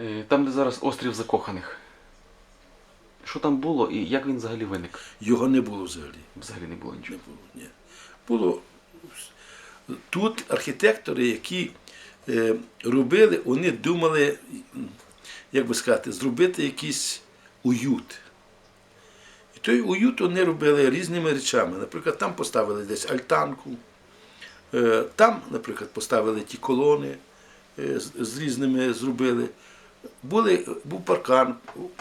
Е, Там, де зараз острів закоханих. Що там було і як він взагалі виник? Його не було взагалі. Взагалі не було Не нічого. було, ні. Було тут архітектори, які е, робили, вони думали, як би сказати, зробити якийсь уют. І той уют вони робили різними речами. Наприклад, там поставили десь альтанку, е, там, наприклад, поставили ті колони е, з, з різними зробили. Були, був паркан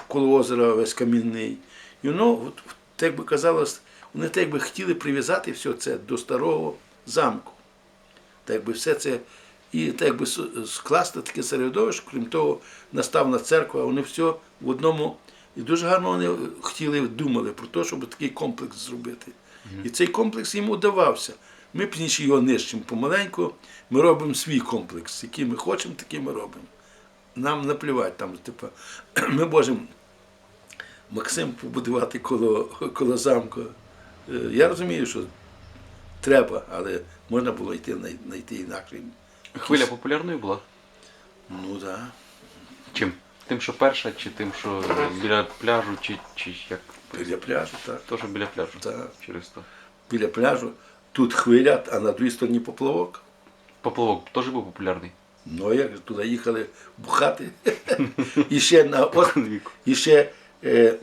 коло озера весь камінний. І воно, от, так би казалось, вони так би хотіли прив'язати все це до старого замку. Так би все це і так би скласти таке середовище, крім того, наставна церква, вони все в одному. І дуже гарно вони хотіли, думали про те, щоб такий комплекс зробити. І цей комплекс їм удавався. Ми пізніше його нищимо помаленьку, ми робимо свій комплекс, який ми хочемо, такий ми робимо. Нам наплівати там, типу, ми можемо Максим побудувати коло, коло замку. Е, Я розумію, що треба, але можна було йти най- знайти інакший. Хвиля популярною була? Ну так. Да. Чим? Тим, що перша, чи тим, що біля пляжу, чи, чи як? Біля пляжу, так. То, що біля пляжу. Так. Через то. Біля пляжу. Тут хвиля, а на другій стороні поплавок. Поплавок теж був популярний. Ну як же туди їхали бухати? і ще на і ще е,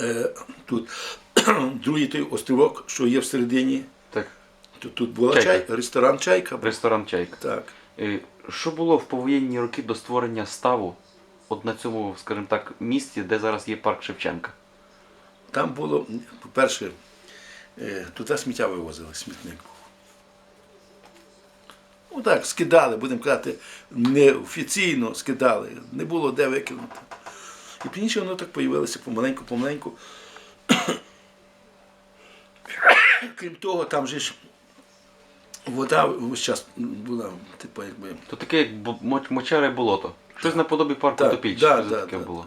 е, тут другий той острівок, що є всередині. Так. Тут, тут була Чайка. чай, ресторан Чайка. був. Ресторан Чайка. Так. Е, Що було в повоєнні роки до створення ставу? От на цьому, скажімо так, місці, де зараз є парк Шевченка. Там було, по-перше, е, туди сміття вивозили, смітник. був. Ну так, скидали, будемо казати, неофіційно скидали, не було де викинути. І пізніше воно так появилося помаленьку, помаленьку. Крім того, там же ж вода весь час була, типу, якби. То таке, як мочаре болото. Щось наподобі парку Так, да, Щось да, таке да. було.